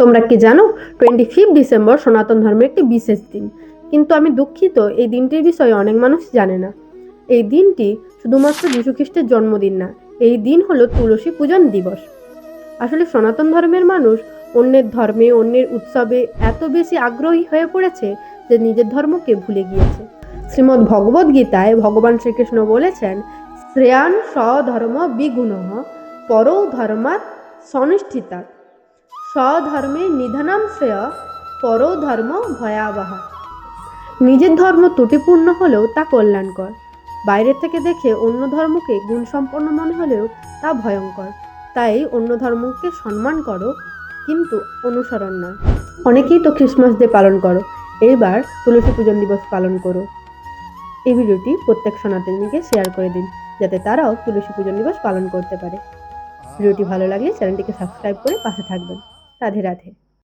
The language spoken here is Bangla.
তোমরা কি জানো টোয়েন্টি ফিফথ ডিসেম্বর সনাতন ধর্মের একটি বিশেষ দিন। কিন্তু আমি দুঃখিত, এই দিনটির বিষয়ে অনেক মানুষ জানে না। এই দিনটি শুধুমাত্র যীশুখ্রিস্টের জন্মদিন না, এই দিন হলো তুলসী পূজন দিবস। আসলে সনাতন ধর্মের মানুষ অন্যের ধর্মে, অন্যের উৎসবে এত বেশি আগ্রহী হয়ে পড়েছে যে নিজের ধর্মকে ভুলে গিয়েছে। শ্রীমদ্ ভগবদ গীতায় ভগবান শ্রীকৃষ্ণ বলেছেন, শ্রেয়ান স্বধর্ম বিগুণ, পরৌ ধর্মাৎ সনিষ্ঠিতা স্বধর্মে নিধনাম শ্রেয়, পরৌ ধর্ম ভয়াবহ। নিজের ধর্ম ত্রুটিপূর্ণ হলেও তা কল্যাণকর। বাইরে থেকে দেখে অন্য ধর্মকে গুণসম্পন্ন মনে হলেও তা ভয়ঙ্কর। তাই অন্য ধর্মকে সম্মান করো, কিন্তু অনুসরণ নয়। অনেকেই তো ক্রিসমাস ডে পালন করো। এইবার তুলসী পূজন দিবস পালন করো। এই ভিডিওটি প্রত্যেক সনাতনীকে শেয়ার করে দিন, যাতে তারাও তুলসী পূজন দিবস পালন করতে পারে। ভিডিওটি ভালো লাগলে চ্যানেলটিকে সাবস্ক্রাইব করে পাশে থাকবেন। রাধে রাধে।